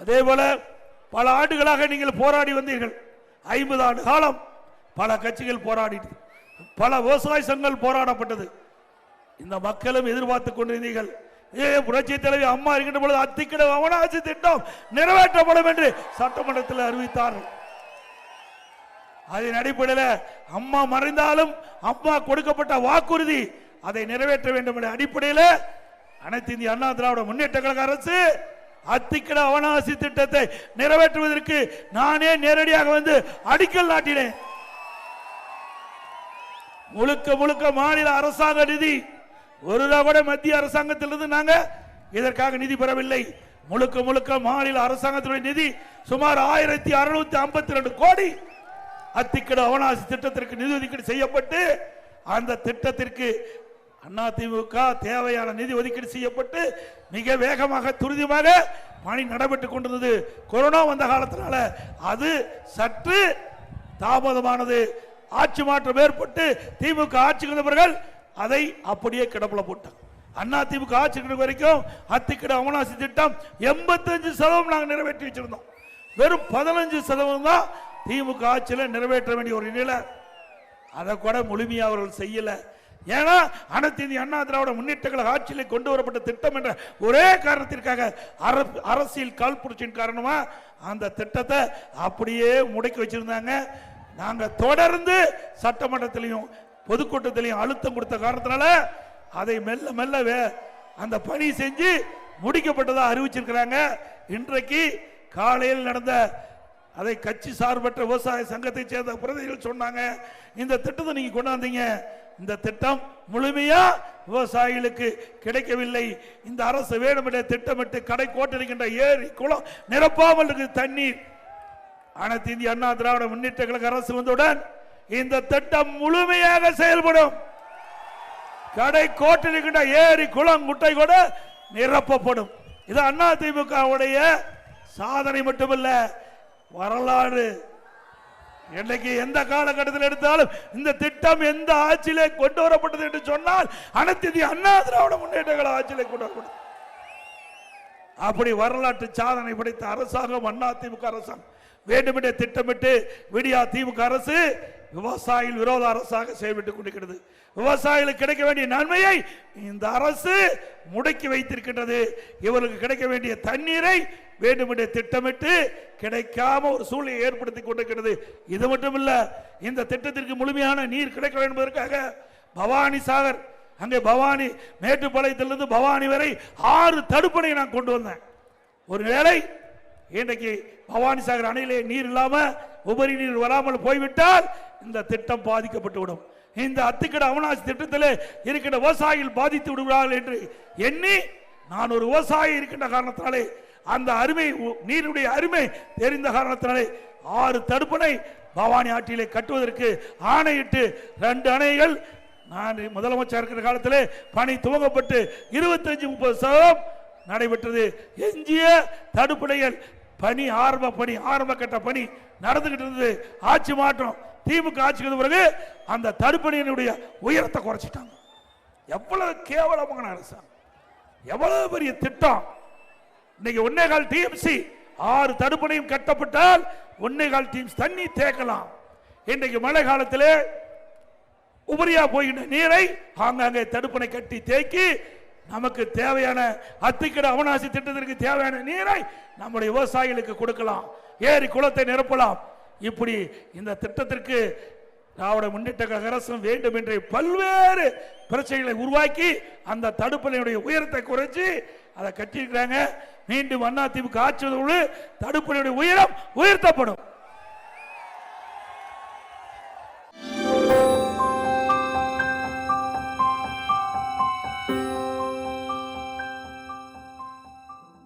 அதே போல பல ஆண்டுகளாக நீங்கள் போராடி வந்தீர்கள். ஐம்பது ஆண்டு காலம் பல கட்சிகள் போராடிட்டு பல விவசாய சங்கங்கள் போராடப்பட்டது. இந்த மக்களும் எதிர்பார்த்து கொண்டிருந்தீர்கள். ஏ புரட்சி தலைவி அம்மா இருக்கின்ற பொழுது அத்திக்கிட அவனாட்சி திட்டம் நிறைவேற்றப்படும் என்று சட்டமன்றத்தில் அறிவித்தார்கள். அதன் அடிப்படையில் அம்மா மறைந்தாலும் அம்மா கொடுக்கப்பட்ட வாக்குறுதி அதை நிறைவேற்ற வேண்டும் என்ற அடிப்படையில் அனைத்து இந்திய அண்ணா திராவிட முன்னேற்ற கழக அரசு அத்திக்கிட அவனாசி திட்டத்தை நிறைவேற்றுவதற்கு நானே நேரடியாக வந்து அடிக்கல் நாட்டினேன். முழுக்க முழுக்க மாநில அரசாங்க நிதி ஒரு ரூபா கூட மத்திய அரசாங்கத்திலிருந்து நாங்க இதற்காக நிதி பெறவில்லை. முழுக்க முழுக்க மாநில அரசாங்கத்தினுடைய நிதி சுமார் ஆயிரத்தி அறுநூத்தி ஐம்பத்தி ரெண்டு கோடி அத்திக்கட அவனாசி திட்டத்திற்கு நிதி ஒதுக்கீடு செய்யப்பட்டு அந்த திட்டத்திற்கு அதிமுக தேவையான நிதி ஒதுக்கீடு செய்யப்பட்டு மிக வேகமாக துரிதமாக பணி நடைபெற்று கொண்டிருந்தது. கொரோனா வந்த காலத்தினால அது சற்று தாமதமானது. ஆட்சி மாற்றம் ஏற்பட்டு திமுக ஆட்சிக்கு வந்தவர்கள் அதை அப்படியே கிடப்பில் போட்டாங்க. அண்ணா திமுக ஆட்சி வரைக்கும் அத்திக்கட அவனாசி திட்டம் எண்பத்தஞ்சு சதவீதம் நாங்கள் நிறைவேற்றி வச்சிருந்தோம். வெறும் பதினஞ்சு சதவீதம் தான் திமுக ஆட்சியில் நிறைவேற்ற வேண்டிய ஒரு நிலை அதை கூட முழுமையாக அவர்கள் செய்யலை. ஏன்னா அனைத்து இந்திய அண்ணா திராவிட முன்னேற்ற கழக ஆட்சியில் கொண்டு வரப்பட்ட திட்டம் என்ற ஒரே காரணத்திற்காக அர- அரசியல் காழ்ப்புணர்ச்சியின் காரணமா அந்த திட்டத்தை அப்படியே முடக்கி வச்சிருந்தாங்க. நாங்க தொடர்ந்து சட்டமன்றத்திலையும் பொதுக்கூட்டத்திலையும் அழுத்தம் கொடுத்த காரணத்தினால அதை மெல்ல மெல்லவே அந்த பணி செஞ்சு முடிக்கப்பட்டதா அறிவிச்சிருக்கிறாங்க. இன்றைக்கு காலையில் நடந்த அதை கட்சி சார்பற்ற விவசாய சங்கத்தை சேர்ந்த பிரதிநிதிகள் சொன்னாங்க இந்த திட்டத்தை நீங்க கொண்டாந்தீங்க. இந்த திட்டம் முழுமையா விவசாயிகளுக்கு கிடைக்கவில்லை. இந்த அரசு வேணுமென திட்டமிட்டு கடை கோட்டிருக்கின்ற ஏரி குளம் நிரப்பாமல் இருக்கு தண்ணீர். அனைத்து இந்திய அண்ணா திராவிட முன்னேற்ற கழக அரசு வந்தவுடன் இந்த திட்டம் முழுமையாக செயல்படும். கடை கோட்டிருக்கின்ற ஏரி குளம் குட்டை கூட நிரப்பப்படும். இது அண்ணா திமுகவுடைய சாதனை மட்டுமல்ல வரலாறு என்னைக்கு எந்த காலகட்டத்தில் எடுத்தாலும் இந்த திட்டம் எந்த ஆட்சியிலே கொண்டு வரப்பட்டது என்று சொன்னால் அனைத்து அண்ணா திராவிட முன்னேற்றங்கள் ஆட்சியிலே கொண்டு வரப்பட்டது. அப்படி வரலாற்று சாதனை படைத்த அரசாங்கம் அண்ணா திமுக அரசாங்கம். வேண்டுமென்றே திட்டமிட்டு விடியா திமுக அரசு விவசாயிகள் விரோத அரசாக செயல்பட்டுக் கொண்டிருக்கிறது. விவசாயிகளுக்கு கிடைக்க வேண்டிய நன்மையை இந்த அரசு முடக்கி வைத்திருக்கின்றது. இவருக்கு கிடைக்க வேண்டிய தண்ணீரை வேண்டுமென்றே திட்டமிட்டு கிடைக்காம ஒரு சூழ்நிலை ஏற்படுத்தி கொண்டிருக்கிறது. இது மட்டுமல்ல இந்த திட்டத்திற்கு முழுமையான நீர் கிடைக்க வேண்டும் என்பதற்காக பவானி சாகர் அங்கே பவானி மேட்டுப்பாளையத்திலிருந்து பவானி வரை ஆறு தடுப்பணையை நான் கொண்டு வந்தேன். ஒரு வேளை இன்றைக்கு பவானி சாகர் அணையிலே நீர் இல்லாமல் உபரி நீர் வராமல் போய்விட்டால் இந்த திட்டம் பாதிக்கப்பட்டு விடும் இந்த அத்துக்கட அவனாசி திட்டத்தில் இருக்கின்ற விவசாயிகள் பாதித்து விடுகிறார்கள் என்று எண்ணி நான் ஒரு விவசாயி இருக்கின்ற காரணத்தினாலே அந்த அருமை உ- நீருடைய அருமை தெரிந்த காரணத்தினாலே ஆறு தடுப்பணை பவானி ஆற்றிலே கட்டுவதற்கு ஆணையிட்டு ரெண்டு அணைகள் நான் முதலமைச்சர் இருக்கிற காலத்தில் பணி துவங்கப்பட்டு இருபத்தஞ்சு முப்பது சதவீதம் நடைபெற்றது. எஞ்சிய தடுப்பணைகள் பணி ஆரம்ப பணி ஆரம்ப கட்ட பணி நடந்துகிட்டு இருந்தது. ஆட்சி மாற்றம் திமுக ஆட்சிக்கு பிறகு அந்த தடுப்பணியினுடைய உயரத்தை குறைச்சிட்டாங்க. எவ்வளவு கேவலமான அரசாங்கம். எவ்வளவு பெரிய திட்டம். இன்னைக்கு ஒன்னே கால் டிஎம்சி ஆறு தடுப்பணையும் கட்டப்பட்டால் ஒன்னே கால் டீம்ஸ் தண்ணி தேக்கலாம். இன்றைக்கு மழை காலத்திலே உபரியா போகின்ற நீரை ஆங்காங்கே தடுப்பணை கட்டி தேக்கி நமக்கு தேவையான அத்திக்கட அவனாசி திட்டத்திற்கு தேவையான நீரை நம்முடைய விவசாயிகளுக்கு கொடுக்கலாம். ஏரி குளத்தை நிரப்பலாம். இப்படி இந்த திட்டத்திற்கு திராவிட முன்னேற்ற கழக அரசும் வேண்டும் என்று பல்வேறு பிரச்சனைகளை உருவாக்கி அந்த தடுப்பணையுடைய உயரத்தை குறைச்சி அதை கட்டியிருக்கிறாங்க. மீண்டும் அண்ணா திமுக ஆட்சி தடுப்பணையுடைய உயரம் உயர்த்தப்படும்.